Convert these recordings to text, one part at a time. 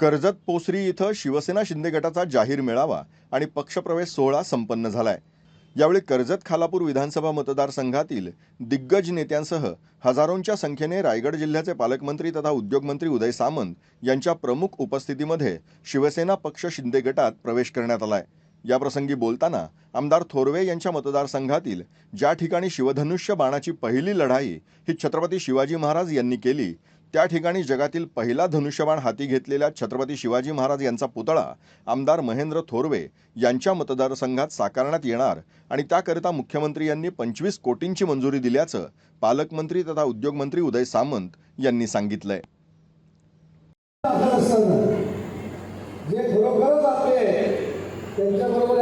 कर्जत पोसरी इथं शिवसेना शिंदे गटाचा जाहीर मेळावा आणि पक्षप्रवेश सोहळा संपन्न झालाय. यावेळी कर्जत खालापूर विधानसभा मतदारसंघातील दिग्गज नेत्यांसह हजारोंच्या संख्येने रायगड जिल्ह्याचे पालकमंत्री तथा उद्योगमंत्री उदय सामंत यांच्या प्रमुख उपस्थितीमध्ये शिवसेना पक्ष शिंदे गटात प्रवेश करण्यात आलाय. याप्रसंगी बोलताना आमदार थोरवे यांच्या मतदारसंघातील ज्या ठिकाणी शिवधनुष्य बाणाची पहिली लढाई ही छत्रपती शिवाजी महाराज यांनी केली त्या ठिकाणी जगातील पहिला धनुष्यबाण हाती घेतलेल्या छत्रपती शिवाजी महाराज यांचा पुतळा आमदार महेंद्र थोरवे यांच्या मतदारसंघात साकारण्यात येणार आणि त्याकरिता मुख्यमंत्री यांनी पंचवीस कोटींची मंजुरी दिल्याचं पालकमंत्री तथा उद्योगमंत्री उदय सामंत यांनी सांगितलंय. जे खरोखरच आपले त्यांच्याबरोबर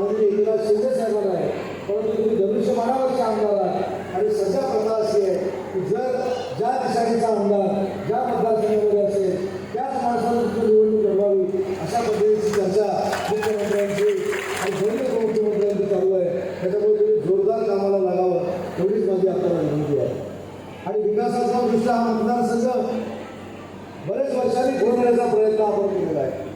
माननीय एकनाथ शिंदे साहेबांना आहे. परंतु तुम्ही धनुष्यबाणावरचे आमदार आहात. आणि सध्या प्रथा अशी आहे. की जर ज्या दिशाणीचा आमदार ज्या मतदारसंघामध्ये असेल त्याच माणसानं तुमची निवडणूक लढवावी अशा पद्धतीची चर्चा मुख्यमंत्र्यांची आणि दोन्ही उपमुख्यमंत्र्यांची चालू आहे. त्याच्यामुळे तुम्ही जोरदार कामाला लागावं एवढीच माझी आपल्याला विनंती आहे. आणि विकासाचा दृष्ट्या हा मतदारसंघ बरेच वर्षांनी घेऊन येण्याचा प्रयत्न आपण केलेला आहे.